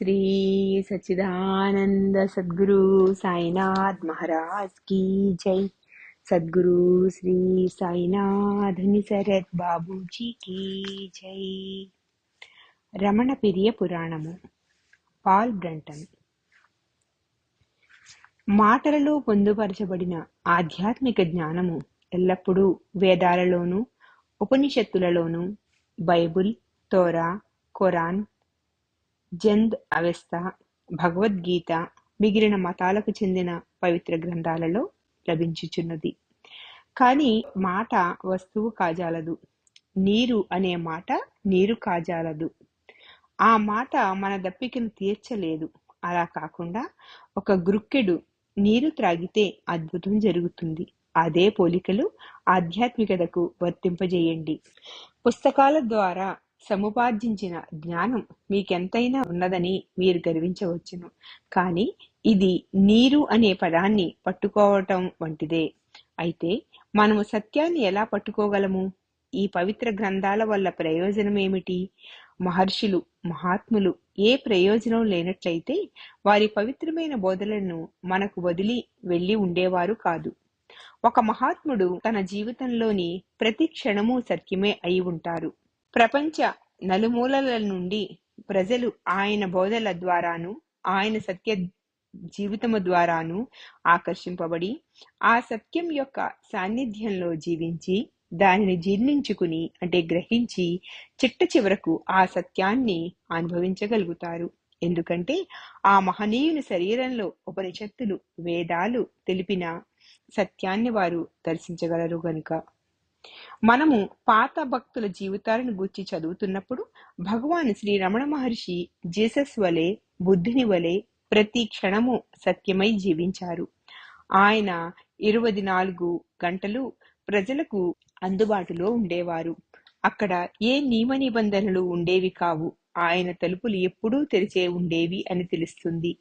శ్రీ సచిదానంద సద్గురు సాయినాథ్ మహారాజ్ కీ జై. సద్గురు శ్రీ సాయినాథని శరత్ బాబూజీ కీ జై. రమణ పిరియ పురాణము పాల్ బ్రంటన్. మాటలలో పొందుపరచబడిన ఆధ్యాత్మిక జ్ఞానము ఎల్లప్పుడూ వేదాలలోనూ ఉపనిషత్తులలోనూ Bible Torah Quran Zend Avesta Bhagavad Gita మిగిలిన మతాలకు చెందిన పవిత్ర గ్రంథాలలో లభించుచున్నది. కానీ మాట వస్తువు కాజాలదు. నీరు అనే మాట నీరు కాజాలదు. ఆ మాట మన దప్పికను తీర్చలేదు. అలా కాకుండా ఒక గ్రుక్కెడు నీరు త్రాగితే అద్భుతం జరుగుతుంది. అదే పోలికలు ఆధ్యాత్మికతకు వర్తింపజేయండి. పుస్తకాల ద్వారా సముపార్జించిన జ్ఞానం మీకెంతైనా ఉన్నదని మీరు గర్వించవచ్చును. కానీ ఇది నీరు అనే పదాన్ని పట్టుకోవటం వంటిదే. అయితే మనము సత్యాన్ని ఎలా పట్టుకోగలము? ఈ పవిత్ర గ్రంథాల వల్ల ప్రయోజనం ఏమిటి మహర్షులు మహాత్ములు ఏ ప్రయోజనం లేనట్లయితే వారి పవిత్రమైన బోధలను మనకు వదిలి వెళ్ళి ఉండేవారు కాదు. ఒక మహాత్ముడు తన జీవితంలోని ప్రతి క్షణము సత్యమే అయి ఉంటారు. ప్రపంచ నలుమూలల నుండి ప్రజలు ఆయన బోధల ద్వారాను ఆయన సత్య జీవితము ద్వారాను ఆకర్షింపబడి ఆ సత్యం యొక్క సాన్నిధ్యంలో జీవించి దానిని జీర్ణించుకుని అంటే గ్రహించి చిట్ట చివరకు ఆ సత్యాన్ని అనుభవించగలుగుతారు. ఎందుకంటే ఆ మహనీయుని శరీరంలో ఉపనిషత్తులు వేదాలు తెలిపిన సత్యాన్ని వారు దర్శించగలరు గనుక. మనము పాత భక్తుల జీవితాలను గూర్చి చదువుతున్నప్పుడు భగవాన్ శ్రీ రమణ మహర్షి జీసస్ వలె బుద్ధుని వలె ప్రతి క్షణము సత్యమై జీవించారు. ఆయన ఇరవై నాలుగు గంటలు ప్రజలకు అందుబాటులో ఉండేవారు. అక్కడ ఏ నియమ నిబంధనలు ఉండేవి కావు. ఆయన తలుపులు ఎప్పుడూ తెరిచే ఉండేవి అని తెలుస్తుంది.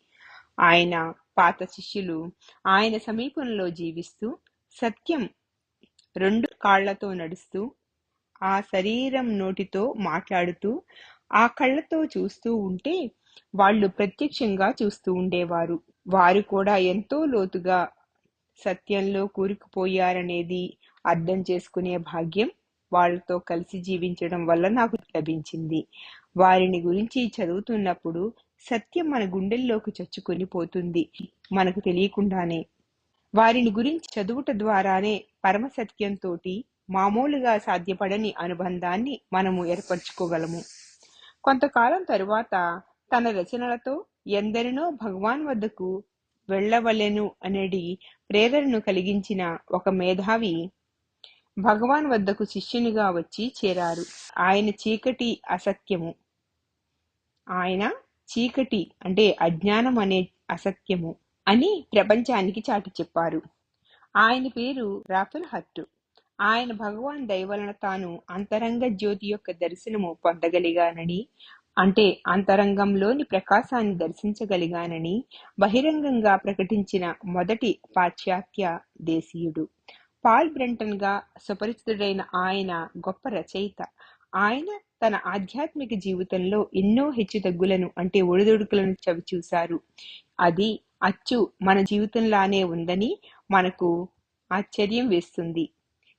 ఆయన పాత శిష్యులు ఆయన సమీపంలో జీవిస్తూ సత్యం రెండు కాళ్ళతో నడుస్తూ ఆ శరీరం నోటితో మాట్లాడుతూ ఆ కళ్ళతో చూస్తూ ఉంటే వాళ్ళు ప్రత్యక్షంగా చూస్తూ ఉండేవారు. వారు కూడా ఎంతో లోతుగా సత్యంలో కూరుకుపోయారనేది అర్థం చేసుకునే భాగ్యం వాళ్ళతో కలిసి జీవించడం వల్ల నాకు లభించింది. వారిని గురించి చదువుతున్నప్పుడు సత్యం మన గుండెల్లోకి చచ్చుకొని పోతుంది. మనకు తెలియకుండానే వారిని గురించి చదువుట ద్వారానే పరమసత్యంతో మామూలుగా సాధ్యపడని అనుబంధాన్ని మనము ఏర్పరచుకోగలము. కొంతకాలం తరువాత తన రచనలతో ఎందరినో భగవాన్ వద్దకు వెళ్ళవలెను అనేది ప్రేరణను కలిగించిన ఒక మేధావి భగవాన్ వద్దకు శిష్యునిగా వచ్చి చేరారు. ఆయన చీకటి అసత్యము. ఆయన చీకటి అంటే అజ్ఞానం అనే అసత్యము అని ప్రపంచానికి చాటి చెప్పారు. ఆయన పేరు రాఫెల్ హట్టు ఆయన భగవాన్ దయవలన తాను అంతరంగ జ్యోతి యొక్క దర్శనము పొందగలిగానని అంటే అంతరంగంలోని ప్రకాశాన్ని దర్శించగలిగానని బహిరంగంగా ప్రకటించిన మొదటి పాశ్చాత్య దేశీయుడు. పాల్ బ్రెంటన్గా సుపరిచితుడైన ఆయన గొప్ప రచయిత. ఆయన తన ఆధ్యాత్మిక జీవితంలో ఎన్నో హెచ్చుతగ్గులను అంటే ఒడిదొడుకులను చవిచూశారు. అది అచ్చు మన జీవితంలానే ఉందని మనకు ఆశ్చర్యం వేస్తుంది.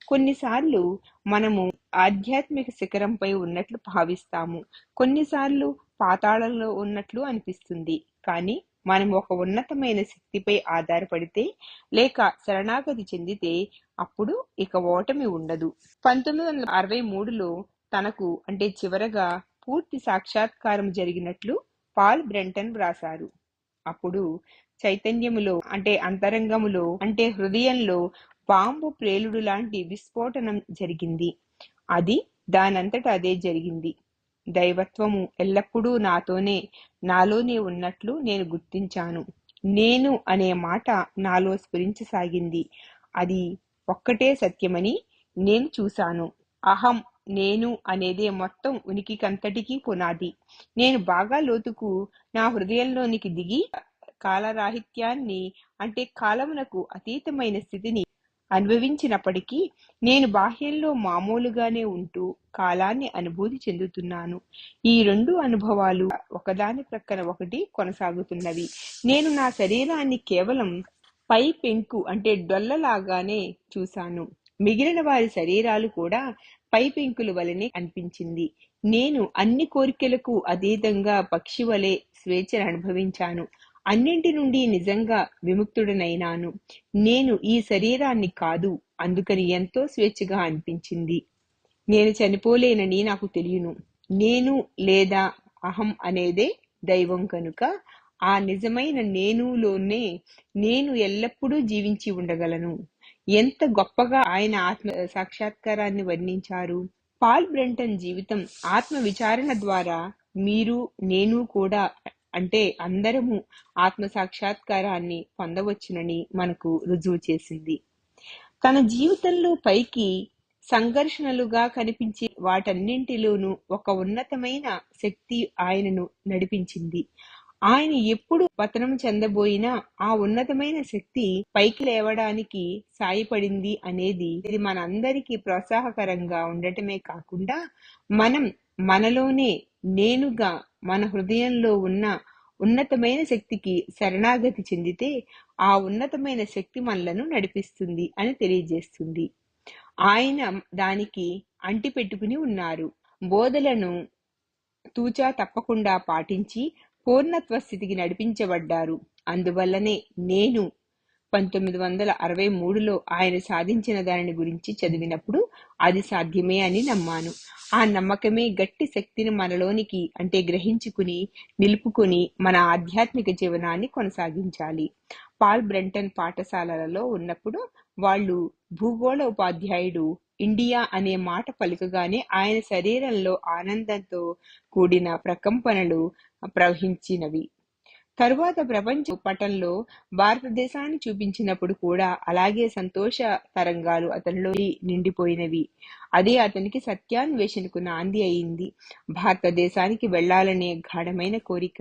కొన్నిసార్లు మనము ఆధ్యాత్మిక శిఖరంపై ఉన్నట్లు భావిస్తాము. కొన్నిసార్లు పాతాళంలో ఉన్నట్లు అనిపిస్తుంది. కానీ మనం ఒక ఉన్నతమైన శక్తిపై ఆధారపడితే లేక శరణాగతి చెందితే అప్పుడు ఇక ఓటమి ఉండదు. పంతొమ్మిది వందల అరవై మూడులో తనకు అంటే చివరగా పూర్తి సాక్షాత్కారం జరిగినట్లు పాల్ బ్రెంటన్ వ్రాసారు అప్పుడు చైతన్యములో అంటే అంతరంగములో అంటే హృదయంలో పాంబు ప్రేలుడు లాంటి విస్ఫోటనం జరిగింది. అది దానంతట అదే జరిగింది. దైవత్వము ఎల్లప్పుడూ నాతోనే నాలోనే ఉన్నట్లు నేను గుర్తించాను. నేను అనే మాట నాలో స్ఫురించసాగింది. అది ఒక్కటే సత్యమని నేను చూశాను. అహం నేను అనేదే మొత్తం ఉనికికంతటికీ పునాది. నేను బాగా లోతుకు నా హృదయంలోనికి దిగి కాలరాహిత్యాన్ని అంటే కాలమునకు అతీతమైన స్థితిని అనుభవించినప్పటికీ నేను బాహ్యంలో మామూలుగానే ఉంటూ కాలాన్ని అనుభూతి చెందుతున్నాను. ఈ రెండు అనుభవాలు ఒకదాని ప్రక్కన ఒకటి కొనసాగుతున్నవి. నేను నా శరీరాన్ని కేవలం పై పెంకు అంటే డొల్లలాగానే చూశాను. మిగిలిన వారి శరీరాలు కూడా పై పెంకుల వలనే అనిపించింది నేను అన్ని కోరికలకు అతీతంగా పక్షి వలె స్వేచ్ఛను అనుభవించాను. అన్నింటి నుండి నిజంగా విముక్తుడనైనాను. నేను ఈ శరీరాన్ని కాదు అందుకని ఎంతో స్వేచ్ఛగా అనిపించింది. నేను చనిపోలేనని నాకు తెలియను. నేను లేదా అహం అనేదే దైవం కనుక ఆ నిజమైన నేనులోనే నేను ఎల్లప్పుడూ జీవించి ఉండగలను. ఎంత గొప్పగా ఆయన ఆత్మ సాక్షాత్కారాన్ని వర్ణించారు. పాల్ బ్రెంటన్ జీవితం ఆత్మ విచారణ ద్వారా మీరు నేను కూడా అంటే అందరము ఆత్మ సాక్షాత్కారాన్ని పొందవచ్చునని మనకు రుజువు చేసింది. తన జీవితంలో పైకి సంఘర్షణలుగా కనిపించే వాటన్నింటిలోనూ ఒక ఉన్నతమైన శక్తి ఆయనను నడిపించింది. ఆయన ఎప్పుడు పతనం చెందబోయినా ఆ ఉన్నతమైన శక్తి పైకి లేవడానికి సాయపడింది అనేది ఇది మనందరికీ ప్రోత్సాహకరంగా ఉండటమే కాకుండా మనం మనలోనే నేనుగా మన హృదయంలో ఉన్న ఉన్నతమైన శక్తికి శరణాగతి చెందితే ఆ ఉన్నతమైన శక్తి మనలను నడిపిస్తుంది అని తెలియజేస్తుంది. ఆయన దానికి అంటి పెట్టుకుని ఉన్నారు. బోధలను తూచా తప్పకుండా పాటించి పూర్ణత్వ స్థితికి నడిపించబడ్డారు. అందువల్లనే నేను పంతొమ్మిది వందల అరవై మూడులో ఆయన సాధించిన దానిని గురించి చదివినప్పుడు అది సాధ్యమే అని నమ్మాను. ఆ నమ్మకమే గట్టి శక్తిని మనలోనికి అంటే గ్రహించుకుని నిలుపుకుని మన ఆధ్యాత్మిక జీవనాన్ని కొనసాగించాలి. పాల్ బ్రెంటన్ పాఠశాలలలో ఉన్నప్పుడు వాళ్ళు భూగోళ ఉపాధ్యాయుడు ఇండియా అనే మాట పలుకగానే ఆయన శరీరంలో ఆనందంతో కూడిన ప్రకంపనలు ప్రవహించినవి. తరువాత ప్రపంచ పటంలో భారతదేశాన్ని చూపించినప్పుడు కూడా అలాగే సంతోష తరంగాలు అతనిలో నిండిపోయినవి. అదే అతనికి సత్యాన్వేషణకు నాంది అయింది. భారతదేశానికి వెళ్ళాలనే గాఢమైన కోరిక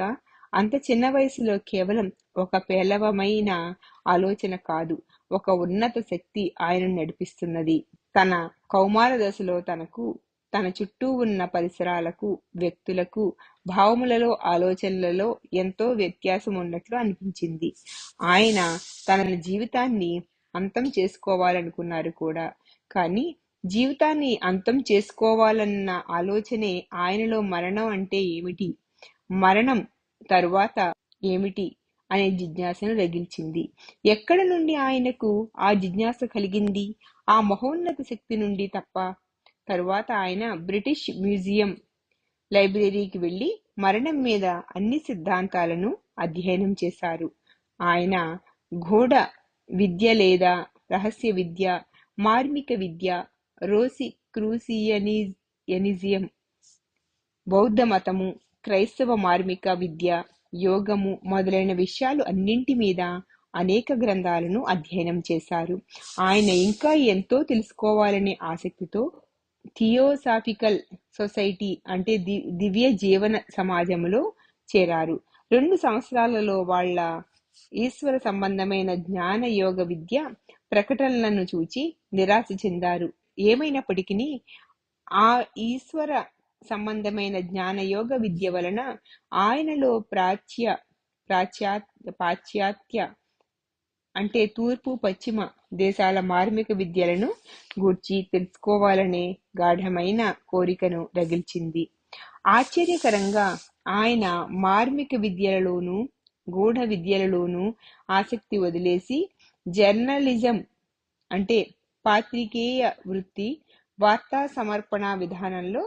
అంత చిన్న వయసులో కేవలం ఒక పేలవమైన ఆలోచన కాదు ఒక ఉన్నత శక్తి ఆయనను నడిపిస్తున్నది. తన కౌమార దశలో తనకు తన చుట్టూ ఉన్న పరిసరాలకు వ్యక్తులకు భావములలో ఆలోచనలలో ఎంతో వ్యత్యాసం ఉన్నట్లు అనిపించింది. ఆయన తన జీవితాన్ని అంతం చేసుకోవాలనుకున్నారు కూడా. కానీ జీవితాన్ని అంతం చేసుకోవాలన్న ఆలోచనే ఆయనలో మరణం అంటే ఏమిటి? మరణం తరువాత ఏమిటి? అనే జిజ్ఞాసను రగిల్చింది. ఎక్కడ నుండి ఆయనకు ఆ జిజ్ఞాస కలిగింది? ఆ మహోన్నత శక్తి నుండి తప్ప తరువాత ఆయన బ్రిటిష్ మ్యూజియం లైబ్రరీకి వెళ్ళి మరణం మీద అన్ని సిద్ధాంతాలను అధ్యయనం చేశారు. ఆయన ఘోడ విద్య లేదా రహస్య విద్య మార్మిక విద్య రోసి క్రూసియనిజియం బౌద్ధ మతము క్రైస్తవ మార్మిక విద్య యోగము మొదలైన విషయాలు అన్నింటి మీద అనేక గ్రంథాలను అధ్యయనం చేశారు. ఆయన ఇంకా ఎంతో తెలుసుకోవాలనే ఆసక్తితో థియోసాఫికల్ సొసైటీ అంటే ది- దివ్య జీవన సమాజంలో చేరారు. రెండు సంవత్సరాలలో వాళ్ళ ఈశ్వర సంబంధమైన జ్ఞాన యోగ విద్య ప్రకటనలను చూచి నిరాశ చెందారు. ఏమైనప్పటికీ ఆ ఈశ్వర సంబంధమైన జ్ఞాన యోగ విద్య వలన ఆయనలో ప్రాచ్య ప్రాచ్యా పాశ్చాత్య అంటే తూర్పు పశ్చిమ దేశాల మార్మిక విద్యలను గూర్చి తెలుసుకోవాలనే గాఢమైన కోరికను రగిల్చింది. ఆశ్చర్యకరంగా ఆయన మార్మిక విద్యలలోనూ గూఢ విద్యలలోనూ ఆసక్తి వదిలేసి జర్నలిజం అంటే పాత్రికేయ వృత్తి వార్తా సమర్పణ విధానంలో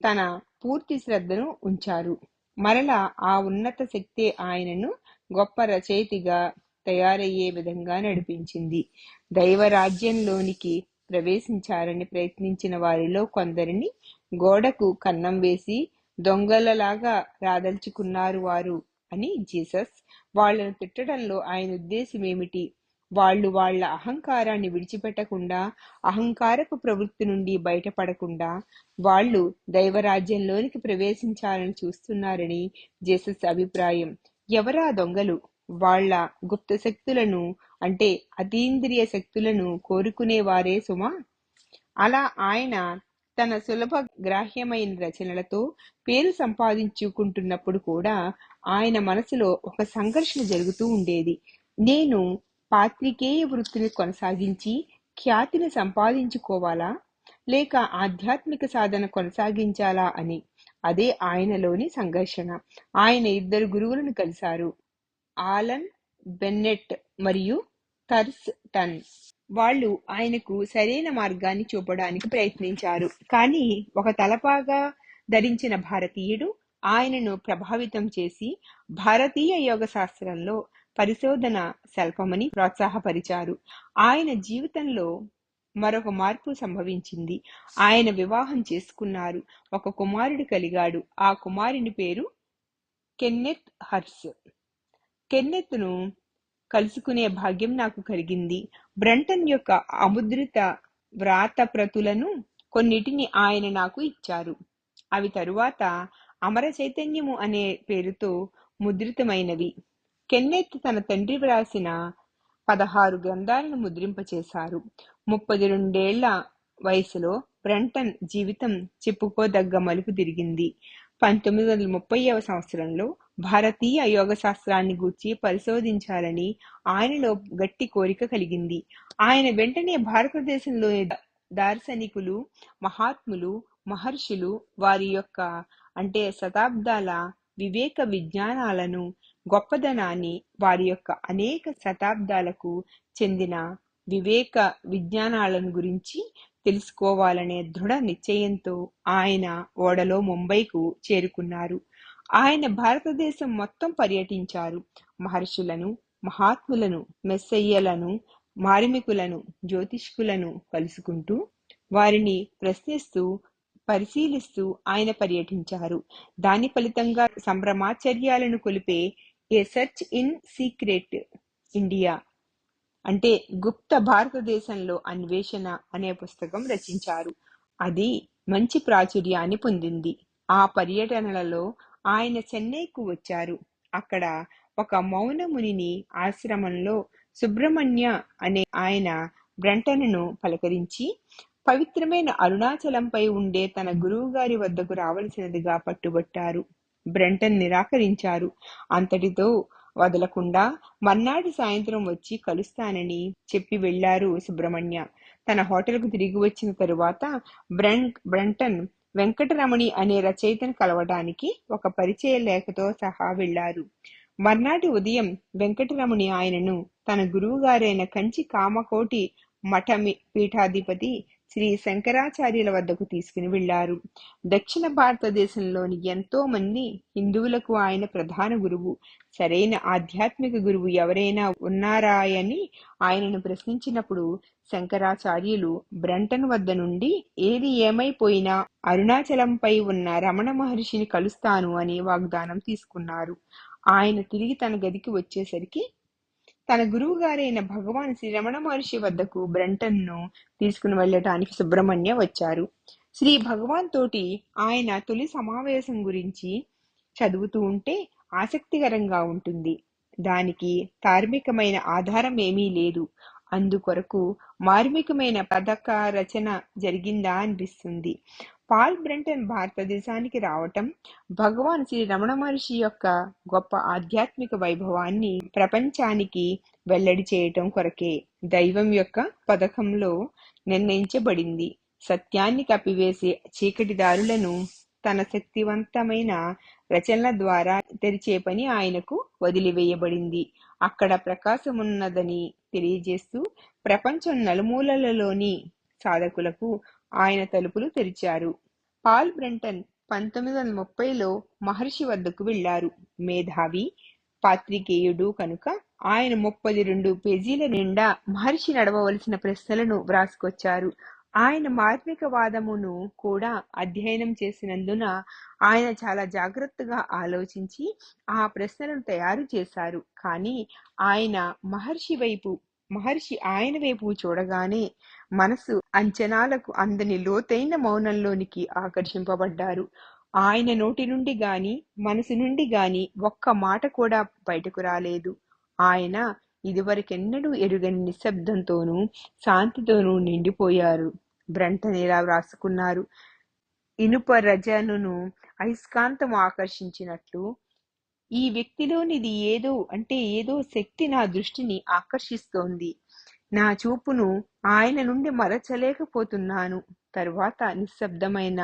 తన పూర్తి శ్రద్ధను ఉంచారు. మరలా ఆ ఉన్నత శక్తే ఆయనను గొప్ప రచయితగా తయారయ్యే విధంగా నడిపించింది. దైవరాజ్యంలోనికి ప్రవేశించారని ప్రయత్నించిన వారిలో కొందరిని గోడకు కన్నం వేసి దొంగలలాగా రాదల్చుకున్నారు వారు అని జీసస్ వాళ్ళను తిట్టడంలో ఆయన ఉద్దేశం ఏమిటి? వాళ్ళు వాళ్ళ అహంకారాన్ని విడిచిపెట్టకుండా అహంకారపు ప్రవృత్తి నుండి బయటపడకుండా వాళ్ళు దైవరాజ్యంలోనికి ప్రవేశించాలని చూస్తున్నారని జేసస్ అభిప్రాయం. ఎవరా దొంగలు? వాళ్ళ గుప్త శక్తులను అంటే అతీంద్రియ శక్తులను కోరుకునేవారే సుమా. అలా ఆయన తన సులభ గ్రాహ్యమైన రచనలతో పేరు సంపాదించుకుంటున్నప్పుడు కూడా ఆయన మనసులో ఒక సంఘర్షణ జరుగుతూ ఉండేది. నేను పాత్రికేయ వృత్తిని కొనసాగించి ఖ్యాతిని సంపాదించుకోవాలా? లేక ఆధ్యాత్మిక సాధన కొనసాగించాలా అని? అదే ఆయనలోని సంఘర్షణ. ఆయన ఇద్దరు గురువులను కలిశారు. ఆలన్ బెన్నెట్ మరియు థర్స్ టన్. వాళ్ళు ఆయనకు సరైన మార్గాన్ని చూపడానికి ప్రయత్నించారు. కానీ ఒక తలపాగా ధరించిన భారతీయుడు ఆయనను ప్రభావితం చేసి భారతీయ యోగ శాస్త్రంలో పరిశోధన స్వల్పమని ప్రోత్సాహపరిచారు. ఆయన జీవితంలో మరొక మార్పు సంభవించింది. ఆయన వివాహం చేసుకున్నారు. ఒక కుమారుడు కలిగాడు. ఆ కుమారుని పేరు కెన్నెత్ హర్స్. కెన్నెత్ను కలుసుకునే భాగ్యం నాకు కలిగింది. బ్రంటన్ యొక్క అముద్రిత వ్రాత ప్రతులను కొన్నిటిని ఆయన నాకు ఇచ్చారు. అవి తరువాత అమర చైతన్యము అనే పేరుతో ముద్రితమైనవి. కెన్నెత్ తన తండ్రి వ్రాసిన పదహారు గ్రంథాలను ముద్రింపచేశారు. ముప్పది రెండేళ్ళ వయసులో బ్రంటన్ జీవితం చెప్పుకోదగ్గ మలుపు తిరిగింది. పంతొమ్మిది వందల ముప్పైవ సంవత్సరంలో భారతీయ యోగ శాస్త్రాన్ని గూర్చి పరిశోధించాలని ఆయనలో గట్టి కోరిక కలిగింది. ఆయన వెంటనే భారతదేశంలోని దార్శనికులు మహాత్ములు మహర్షులు వారి యొక్క అంటే శతాబ్దాల వివేక విజ్ఞానాలను గొప్పదనాన్ని వారి యొక్క అనేక శతాబ్దాలకు చెందిన వివేక విజ్ఞానాలను గురించి తెలుసుకోవాలనే దృఢ నిశ్చయంతో ఆయన ఓడలో ముంబైకు చేరుకున్నారు. ఆయన భారతదేశం మొత్తం పర్యటించారు. మహర్షులను మహాత్ములను మెస్సయ్యలను మార్మికులను జ్యోతిష్కులను కలుసుకుంటూ వారిని ప్రశ్నిస్తూ పరిశీలిస్తూ ఆయన పర్యటించారు. దాని ఫలితంగా సంభ్రమాచర్యాలను కొలిపే a search in secret India అంటే గుప్త భారతదేశంలో అన్వేషణ అనే పుస్తకం రచించారు. అది మంచి ప్రాచుర్యాన్ని పొందింది. ఆ పర్యటనలలో ఆయన చెన్నైకు వచ్చారు. అక్కడ ఒక మౌనమునిని ఆశ్రమంలో సుబ్రహ్మణ్య అనే ఆయన బ్రంటన్ను పలకరించి పవిత్రమైన అరుణాచలంపై ఉండే తన గురువుగారి వద్దకు రావలసినదిగా పట్టుబట్టారు. బ్రంటన్ నిరాకరించారు. అంతటితో వదలకుండా మర్నాటి సాయంత్రం వచ్చి కలుస్తానని చెప్పి వెళ్ళారు సుబ్రహ్మణ్య. తన హోటల్కు తిరిగి వచ్చిన తరువాత బ్రంక్ బ్రంటన్ వెంకటరమణి అనే రచయితను కలవడానికి ఒక పరిచయ లేఖతో సహా వెళ్ళారు మర్నాటి ఉదయం వెంకటరమణి ఆయనను తన గురువుగారైన కంచి కామకోటి మఠ పీఠాధిపతి శ్రీ శంకరాచార్యుల వద్దకు తీసుకుని వెళ్ళారు దక్షిణ భారతదేశంలోని ఎంతో మంది హిందువులకు ఆయన ప్రధాన గురువు. సరైన ఆధ్యాత్మిక గురువు ఎవరైనా ఉన్నారాయని ఆయనను ప్రశ్నించినప్పుడు శంకరాచార్యులు బ్రంటన్ వద్ద నుండి ఏది ఏమైపోయినా అరుణాచలంపై ఉన్న రమణ మహర్షిని కలుస్తాను అని వాగ్దానం తీసుకున్నారు. ఆయన తిరిగి తన గదికి వచ్చేసరికి తన గురువు గారైన భగవాన్ శ్రీ రమణ మహర్షి వద్దకు బ్రంటన్ను తీసుకుని వెళ్ళటానికి సుబ్రహ్మణ్య వచ్చారు. శ్రీ భగవాన్ తోటి ఆయన తొలి సమావేశం గురించి చదువుతూ ఉంటే ఆసక్తికరంగా ఉంటుంది. దానికి ధార్మికమైన ఆధారం ఏమీ లేదు. అందుకొరకు మార్మికమైన పథక రచన జరిగిందా అనిపిస్తుంది. పాల్ బ్రంటన్ భారతదేశానికి రావటం భగవాన్ శ్రీ రమణ మహర్షి యొక్క గొప్ప ఆధ్యాత్మిక వైభవాన్ని ప్రపంచానికి వెల్లడి చేయటం కొరకే దైవం యొక్క పథకంలో నిర్ణయించబడింది. సత్యాన్ని కప్పివేసే చీకటిదారులను తన శక్తివంతమైన రచనల ద్వారా తెరిచే పని ఆయనకు వదిలివేయబడింది. అక్కడ ప్రకాశమున్నదని తెలియజేస్తూ ప్రపంచం నలుమూలలలోని సాధకులకు ఆయన తలుపులు తెరిచారు. పాల్ బ్రంటన్ పంతొమ్మిది వందల ముప్పైలో మహర్షి వద్దకు వెళ్ళారు మేధావి పాత్రికేయుడు కనుక ఆయన ముప్పది రెండు పేజీల నిండా మహర్షి నడవవలసిన ప్రశ్నలను వ్రాసుకొచ్చారు. ఆయన మార్మిక వాదమును కూడా అధ్యయనం చేసినందున ఆయన చాలా జాగ్రత్తగా ఆలోచించి ఆ ప్రశ్నలను తయారు చేశారు. కానీ ఆయన మహర్షి వైపు మహర్షి ఆయన వైపు చూడగానే మనసు అంచనాలకు అందని లోతైన మౌనంలోనికి ఆకర్షింపబడ్డారు. ఆయన నోటి నుండి గాని మనసు నుండి గాని ఒక్క మాట కూడా బయటకు రాలేదు. ఆయన ఇదివరకెన్నడూ ఎరుగని నిశ్శబ్దంతోనూ శాంతితోనూ నిండిపోయారు. బ్రంటన్ ఇలా వ్రాసుకున్నారు. ఇనుప రజనును అయస్కాంతం ఆకర్షించినట్లు ఈ వ్యక్తిలోనిది ఏదో అంటే ఏదో శక్తి నా దృష్టిని ఆకర్షిస్తోంది. నా చూపును ఆయన నుండి మరచలేకపోతున్నాను. తరువాత నిశ్శబ్దమైన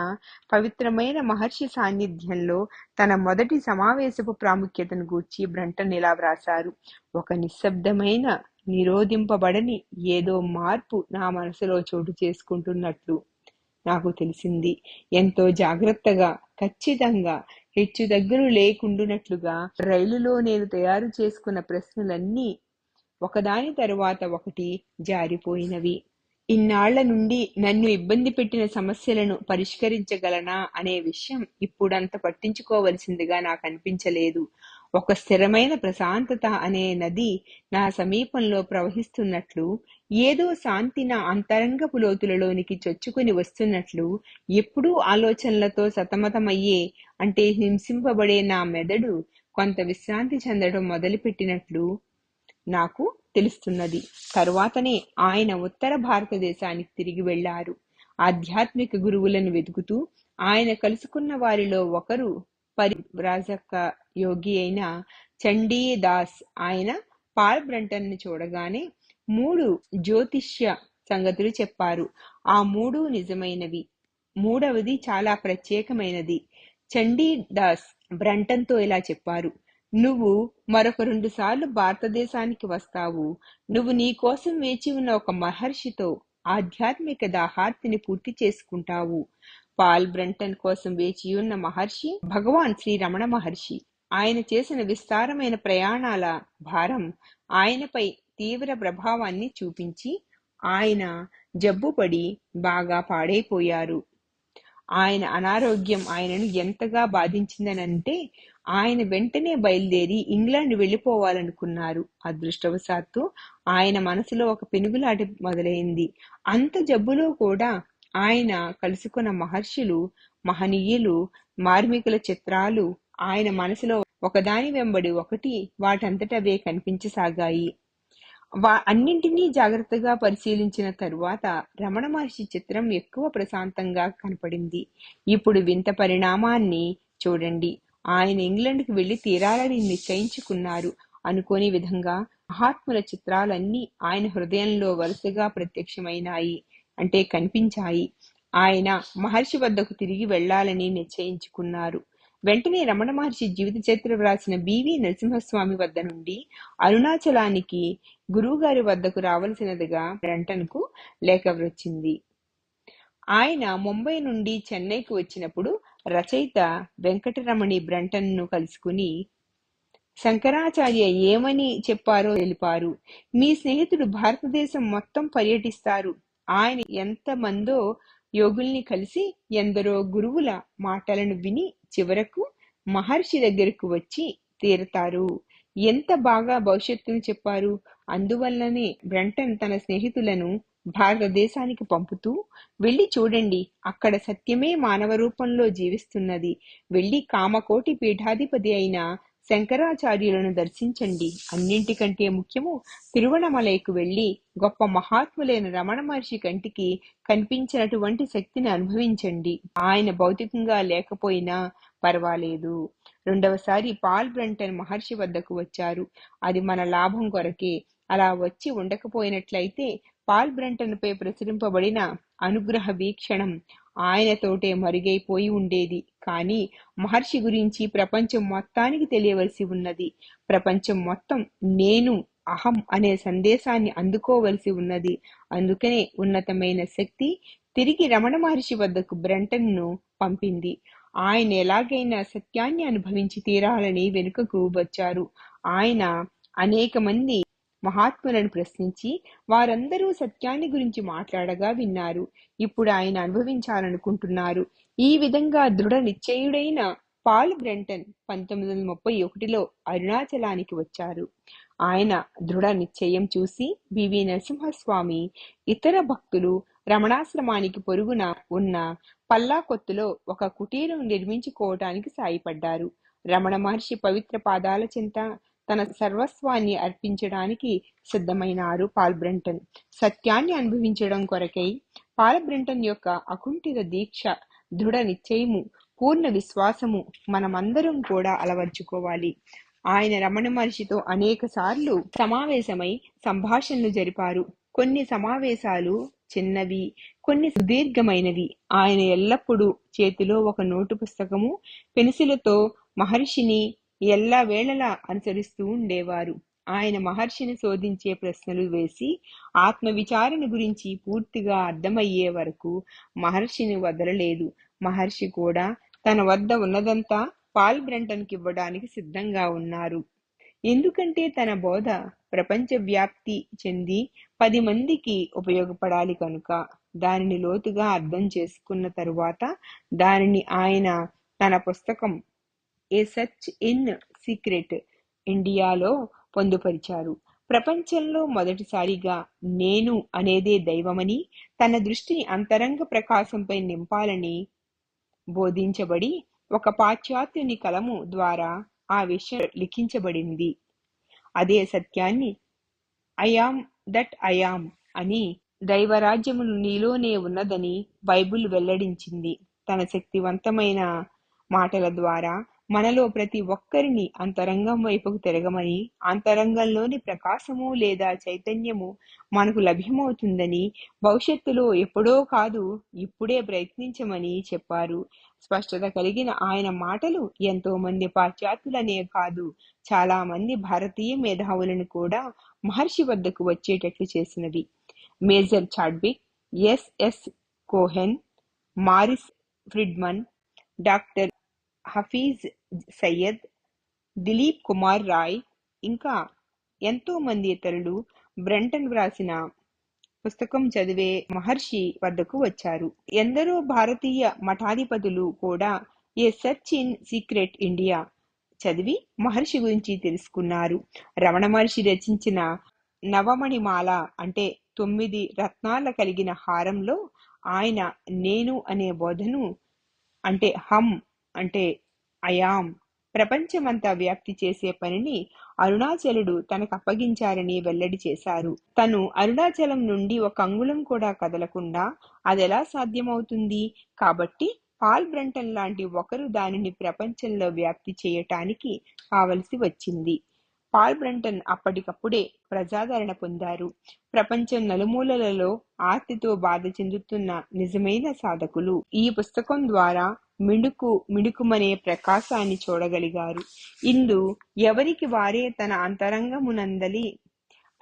పవిత్రమైన మహర్షి సాన్నిధ్యంలో తన మొదటి సమావేశపు ప్రాముఖ్యతను గూర్చి బ్రంటన్ ఇలా వ్రాశారు. ఒక నిశ్శబ్దమైన నిరోధింపబడని ఏదో మార్పు నా మనసులో చోటు చేసుకుంటున్నట్లు. నాకు తెలిసింది. ఎంతో జాగ్రత్తగా ఖచ్చితంగా హెచ్చు దగ్గరు లేకుండునట్లుగా రైలులో నేను తయారు చేసుకున్న ప్రశ్నలన్నీ ఒకదాని తరువాత ఒకటి జారిపోయినవి. ఇన్నాళ్ళ నుండి నన్ను ఇబ్బంది పెట్టిన సమస్యలను పరిష్కరించగలనా అనే విషయం ఇప్పుడంత పట్టించుకోవలసిందిగా నాకు అనిపించలేదు ఒక స్థిరమైన ప్రశాంతత అనే నది నా సమీపంలో ప్రవహిస్తున్నట్లు ఏదో శాంతి నా అంతరంగపు లోతులలోనికి చొచ్చుకుని వస్తున్నట్లు ఎప్పుడూ ఆలోచనలతో సతమతమయ్యే అంటే హింసింపబడే నా మెదడు కొంత విశ్రాంతి చెందడం మొదలుపెట్టినట్లు నాకు తెలుస్తున్నది. తరువాతనే ఆయన ఉత్తర భారతదేశానికి తిరిగి వెళ్ళారు ఆధ్యాత్మిక గురువులను వెతుకుతూ ఆయన కలుసుకున్న వారిలో ఒకరు పరివ్రాజక యోగి అయిన చండీ దాస్ ఆయన పాల్ బ్రంటన్ను చూడగానే మూడు జ్యోతిష్య సంగతులు చెప్పారు. ఆ మూడు నిజమైనవి. మూడవది చాలా ప్రత్యేకమైనది. చండీ దాస్ ఇలా చెప్పారు. నువ్వు మరొక రెండు సార్లు భారతదేశానికి వస్తావు. నువ్వు నీ కోసం వేచి ఉన్న ఒక మహర్షితో ఆధ్యాత్మిక దాహార్తిని పూర్తి చేసుకుంటావు. పాల్ బ్రంటన్ కోసం వేచి ఉన్న మహర్షి భగవాన్ శ్రీ రమణ మహర్షి. ఆయన చేసిన విస్తారమైన ప్రయాణాల భారం ఆయనపై తీవ్ర ప్రభావాన్ని చూపించి ఆయన జబ్బుపడి బాగా పాడైపోయారు. ఆయన అనారోగ్యం ఆయనను ఎంతగా బాధించిందనంటే ఆయన వెంటనే బయలుదేరి ఇంగ్లాండ్ వెళ్ళిపోవాలనుకున్నారు. అదృష్టవశాత్తు ఆయన మనసులో ఒక పెనుగులాట మొదలైంది. అంత జబ్బులో కూడా ఆయన కలుసుకున్న మహర్షులు మహనీయులు మార్మికుల చిత్రాలు ఆయన మనసులో ఒకదాని వెంబడి ఒకటి వాటంతటవే కనిపించసాగాయి. వా అన్నింటినీ జాగ్రత్తగా పరిశీలించిన తరువాత రమణ మహర్షి చిత్రం ఎక్కువ ప్రశాంతంగా కనపడింది. ఇప్పుడు వింత పరిణామాన్ని చూడండి. ఆయన ఇంగ్లండ్కి వెళ్ళి తీరాలని నిశ్చయించుకున్నారు. అనుకోని విధంగా మహాత్ముల చిత్రాలన్నీ ఆయన హృదయంలో వరుసగా ప్రత్యక్షమైనాయి. అంటే కనిపించాయి. ఆయన మహర్షి వద్దకు తిరిగి వెళ్ళాలని నిశ్చయించుకున్నారు. వెంటనే రమణ మహర్షి జీవిత చరిత్ర వ్రాసిన బివి నరసింహస్వామి వద్ద నుండి అరుణాచలానికి గురువుగారి వద్దకు రావలసినదిగా బ్రంటన్కు లేఖ వచ్చింది. ఆయన ముంబై నుండి చెన్నైకి వచ్చినప్పుడు రచయిత వెంకటరమణి బ్రంటన్ను కలుసుకుని శంకరాచార్య ఏమని చెప్పారో తెలిపారు. మీ స్నేహితుడు భారతదేశం మొత్తం పర్యటిస్తారు. ఆయన ఎంతమందో యోగుల్ని కలిసి ఎందరో గురువుల మాటలను విని చివరకు మహర్షి దగ్గరకు వచ్చి తీరతారు. ఎంత బాగా భవిష్యత్తును చెప్పారు. అందువల్లనే బ్రంటన్ తన స్నేహితులను భారతదేశానికి పంపుతూ వెళ్ళి చూడండి అక్కడ సత్యమే మానవ రూపంలో జీవిస్తున్నది. వెళ్ళి కామకోటి పీఠాధిపతి అయిన శంకరాచార్యులను దర్శించండి. అన్నింటికంటే ముఖ్యము తిరువణమలైకు వెళ్ళి గొప్ప మహాత్ములైన రమణ మహర్షి కంటికి కనిపించినటువంటి శక్తిని అనుభవించండి. ఆయన భౌతికంగా లేకపోయినా పర్వాలేదు. రెండవసారి పాల్ బ్రంటన్ మహర్షి వద్దకు వచ్చారు. అది మన లాభం కొరకే. అలా వచ్చి ఉండకపోయినట్లయితే పాల్ బ్రంటన్పై ప్రచురింపబడిన అనుగ్రహ వీక్షణం ఆయనతోటే మరుగైపోయి ఉండేది. కానీ మహర్షి గురించి ప్రపంచం మొత్తానికి తెలియవలసి ఉన్నది. ప్రపంచం మొత్తం నేను అహం అనే సందేశాన్ని అందుకోవలసి ఉన్నది. అందుకనే ఉన్నతమైన శక్తి తిరిగి రమణ మహర్షి వద్దకు బ్రంటన్ను పంపింది. ఆయన ఎలాగైనా సత్యాన్ని అనుభవించి తీరాలని వెనుకకు వచ్చారు. ఆయన అనేక మంది మహాత్ములను ప్రశ్నించి వారందరూ సత్యాన్ని గురించి మాట్లాడగా విన్నారు. ఇప్పుడు ఆయన అనుభవించాలనుకుంటున్నారు. ఈ విధంగా దృఢ నిశ్చయుడైన పాల్ బ్రెంటన్ పంతొమ్మిది వందల ముప్పై ఒకటిలో అరుణాచలానికి వచ్చారు. ఆయన దృఢ నిశ్చయం చూసి బివి నరసింహస్వామి ఇతర భక్తులు రమణాశ్రమానికి పొరుగున ఉన్న పల్లాకొత్తులో ఒక కుటీరం నిర్మించుకోవటానికి సాయపడ్డారు. రమణ మహర్షి పవిత్ర పాదాల చింత తన సర్వస్వాన్ని అర్పించడానికి సిద్ధమైనారు పాల్బ్రింటన్ సత్యాన్ని అనుభవించడం కొరకై పాల్బ్రింటన్ యొక్క అకుంఠిత దీక్ష దృఢ నిశ్చయము పూర్ణ విశ్వాసము మనమందరం కూడా అలవర్చుకోవాలి. ఆయన రమణ మహర్షితో అనేక సార్లు సమావేశమై సంభాషణలు జరిపారు. కొన్ని సమావేశాలు చిన్నవి కొన్ని సుదీర్ఘమైనవి. ఆయన ఎల్లప్పుడూ చేతిలో ఒక నోటు పుస్తకము పెన్సిలుతో మహర్షిని ఎల్లా వేళలా అనుసరిస్తూ ఉండేవారు. ఆయన మహర్షిని శోధించే ప్రశ్నలు వేసి ఆత్మవిచారణ గురించి పూర్తిగా అర్థమయ్యే వరకు మహర్షిని వదలలేదు. మహర్షి కూడా తన వద్ద ఉన్నదంతా పాల్ బ్రంటన్కి ఇవ్వడానికి సిద్ధంగా ఉన్నారు. ఎందుకంటే తన బోధ ప్రపంచ వ్యాప్తి చెంది పది మందికి ఉపయోగపడాలి కనుక దానిని లోతుగా అర్థం చేసుకున్న తరువాత దానిని ఆయన తన పుస్తకం ఏ సర్చ్ ఇన్ సీక్రెట్ ఇండియాలో పొందుపరిచారు. ప్రపంచంలో మొదటిసారిగా నేను అనేదే దైవమని తన దృష్టిని అంతరంగ ప్రకాశంపై నింపాలని బోధించబడి ఒక పాశ్చాత్యుని కలము ద్వారా ఆ విషయం లిఖించబడింది. అదే సత్యాన్ని ఐయామ్ దట్ ఐయామ్ అని దైవరాజ్యమును నీలోనే ఉన్నదని బైబిల్ వెల్లడించింది. తన శక్తివంతమైన మాటల ద్వారా మనలో ప్రతి ఒక్కరిని అంతరంగం వైపుకు తిరగమని అంతరంగంలోని ప్రకాశము లేదా చైతన్యము మనకు లభ్యమవుతుందని భవిష్యత్తులో ఎప్పుడో కాదు ఇప్పుడే ప్రయత్నించమని చెప్పారు. స్పష్టత కలిగిన ఆయన మాటలు ఎంతో మంది పాశ్చాత్యులనే కాదు చాలా మంది భారతీయ మేధావులను కూడా మహర్షి వద్దకు వచ్చేటట్లు చేసినవి. Major Chadwick S S Cohen Maurice Frydman doctor Hafiz Syed Dilip Kumar Roy ఇంకా ఎంతో మంది ఇతరులు బ్రెంటన్ వ్రాసిన పుస్తకం చదివే మహర్షి వద్దకు వచ్చారు. ఎందరో భారతీయ మఠాధిపతులు కూడా a search in secret India చదివి మహర్షి గురించి తెలుసుకున్నారు. రమణ మహర్షి రచించిన నవమణిమాల అంటే తొమ్మిది రత్నాల కలిగిన హారంలో ఆయన నేను అనే బోధను అంటే హమ్ అంటే అయాం ప్రపంచమంతా వ్యాప్తి చేసే పనిని అరుణాచలుడు తనకు అప్పగించారని వెల్లడి చేశారు. తను అరుణాచలం నుండి ఒక అంగుళం కూడా కదలకుండా అదెలా సాధ్యమవుతుంది? కాబట్టి పాల్ బ్రంటన్ లాంటి ఒకరు దానిని ప్రపంచంలో వ్యాప్తి చేయటానికి కావలసి వచ్చింది. పాల్ బ్రంటన్ అప్పటికప్పుడే ప్రజాదరణ పొందారు. ప్రపంచం నలుమూలలలో ఆర్తితో బాధ చెందుతున్న నిజమైన సాధకులు ఈ పుస్తకం ద్వారా మిడుకు మిడుకుమనే ప్రకాశాన్ని చూడగలిగారు. ఇందు ఎవరికి వారే తన అంతరంగమునందలి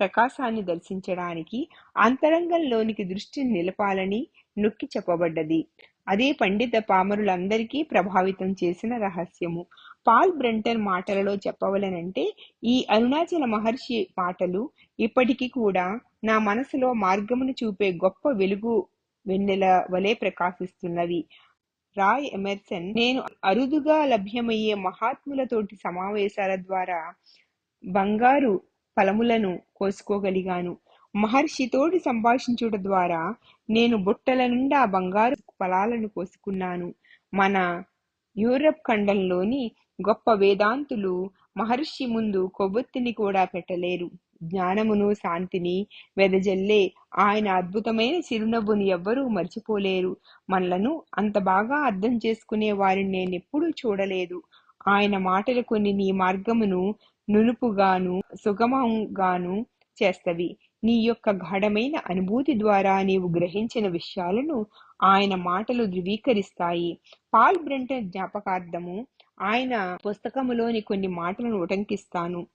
ప్రకాశాన్ని దర్శించడానికి అంతరంగంలోనికి దృష్టిని నిలపాలని నొక్కి చెప్పబడ్డది. అదే పండిత పామరులందరికీ ప్రభావితం చేసిన రహస్యము. పాల్ బ్రెంటర్ మాటలలో చెప్పవలనంటే ఈ అరుణాచల మహర్షి మాటలు ఇప్పటికీ కూడా నా మనసులో మార్గమును చూపే గొప్ప వెలుగు వెన్నెల వలె ప్రకాశిస్తున్నవి. రాయ్ ఎమర్సన్ నేను అరుదుగా లభ్యమయ్యే మహాత్ములతోటి సమావేశాల ద్వారా బంగారు ఫలములను కోసుకోగలిగాను. మహర్షితోటి సంభాషించుట ద్వారా నేను బుట్టల నిండా బంగారు ఫలాలను కోసుకున్నాను. మన యూరప్ ఖండంలోని గొప్ప వేదాంతులు మహర్షి ముందు కొవ్వొత్తిని కూడా పెట్టలేరు. జ్ఞానమును శాంతిని వెదజల్లే ఆయన అద్భుతమైన చిరునవ్వును ఎవ్వరూ మర్చిపోలేరు. మనలను అంత బాగా అర్థం చేసుకునే వారిని నేనెప్పుడూ చూడలేదు. ఆయన మాటలు కొన్ని నీ మార్గమును నునుపుగాను సుగమంగాను చేస్తవి. నీ యొక్క గాఢమైన అనుభూతి ద్వారా నీవు గ్రహించిన విషయాలను ఆయన మాటలు ధృవీకరిస్తాయి. పాల్ బ్రంటర్ జ్ఞాపకార్థము ఆయన పుస్తకములోని కొన్ని మాటలను ఉటంకిస్తాను.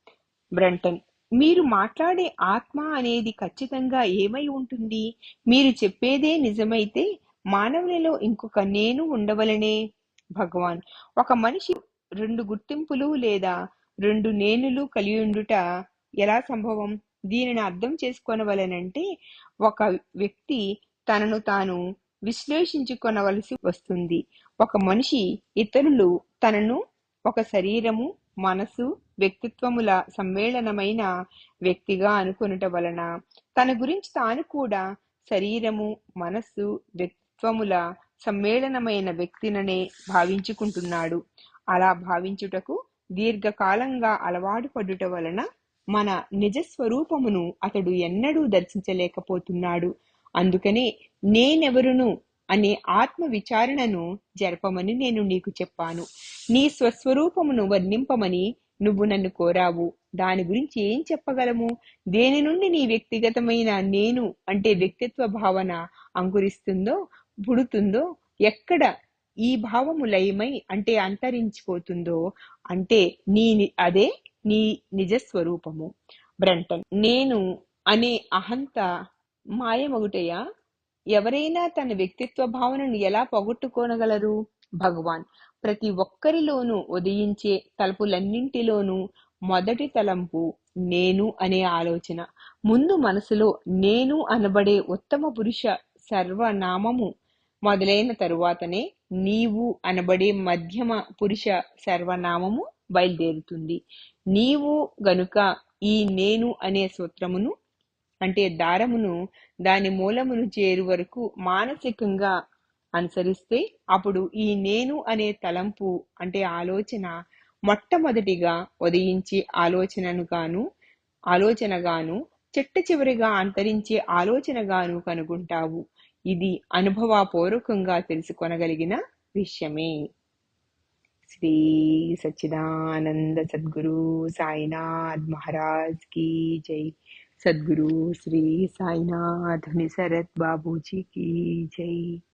బ్రంటన్ మీరు మాట్లాడే ఆత్మ అనేది ఖచ్చితంగా ఏమై ఉంటుంది? మీరు చెప్పేదే నిజమైతే మానవులలో ఇంకొక నేను ఉండవలనే? భగవాన్ ఒక మనిషి రెండు గుర్తింపులు లేదా రెండు నేనులు కలిగి ఉండుట ఎలా సంభవం? దీనిని అర్థం చేసుకోనవలనంటే ఒక వ్యక్తి తనను తాను విశ్లేషించుకొనవలసి వస్తుంది. ఒక మనిషి ఇతరులు తనను ఒక శరీరము మనసు వ్యక్తిత్వముల సమ్మేళనమైన వ్యక్తిగా అనుకొనుట వలన తన గురించి తాను కూడా శరీరము మనస్సు వ్యక్తిత్వముల సమ్మేళనమైన వ్యక్తిననే భావించుకుంటున్నాడు. అలా భావించుటకు దీర్ఘకాలంగా అలవాటు పడుట వలన మన నిజ స్వరూపమును అతడు ఎన్నడూ దర్శించలేకపోతున్నాడు. అందుకనే నేనెవరును అనే ఆత్మ విచారణను జరపమని నేను నీకు చెప్పాను. నీ స్వస్వరూపమును వర్ణింపమని నువ్వు నన్ను కోరావు. దాని గురించి ఏం చెప్పగలము? దేని నుండి నీ వ్యక్తిగతమైన నేను అంటే వ్యక్తిత్వ భావన అంకురిస్తుందో పుడుతుందో ఎక్కడ ఈ భావము లయమై అంటే అంతరించిపోతుందో అంటే నీ ని- అదే నీ నిజ స్వరూపము. బ్రంటన్ నేను అనే అహంత మాయమగుటయా? ఎవరైనా తన వ్యక్తిత్వ భావనను ఎలా పోగొట్టుకోనగలరు? భగవాన్ ప్రతి ఒక్కరిలోనూ ఉదయించే తలుపులన్నింటిలోనూ మొదటి తలంపు నేను అనే ఆలోచన. ముందు మనసులో నేను అనబడే ఉత్తమ పురుష సర్వనామము మొదలైన తరువాతనే నీవు అనబడే మధ్యమ పురుష సర్వనామము బయలుదేరుతుంది. నీవు గనుక ఈ నేను అనే సూత్రమును అంటే దారమును దాని మూలమును చేరు వరకు మానసికంగా అనుసరిస్తే అప్పుడు ఈ నేను అనే తలంపు అంటే ఆలోచన మొట్టమొదటిగా ఉదయించే ఆలోచనను గాను ఆలోచనగాను చిట్ట చివరిగా అంతరించే ఆలోచనగాను కనుగొంటావు. ఇది అనుభవపూర్వకంగా తెలుసుకొనగలిగిన విషయమే. శ్రీ సచ్చిదానంద సద్గురు సాయినాథ్ మహారాజ్ కీ జై. सदगुरु श्री साईनाथ निसरत बाबू जी की जय।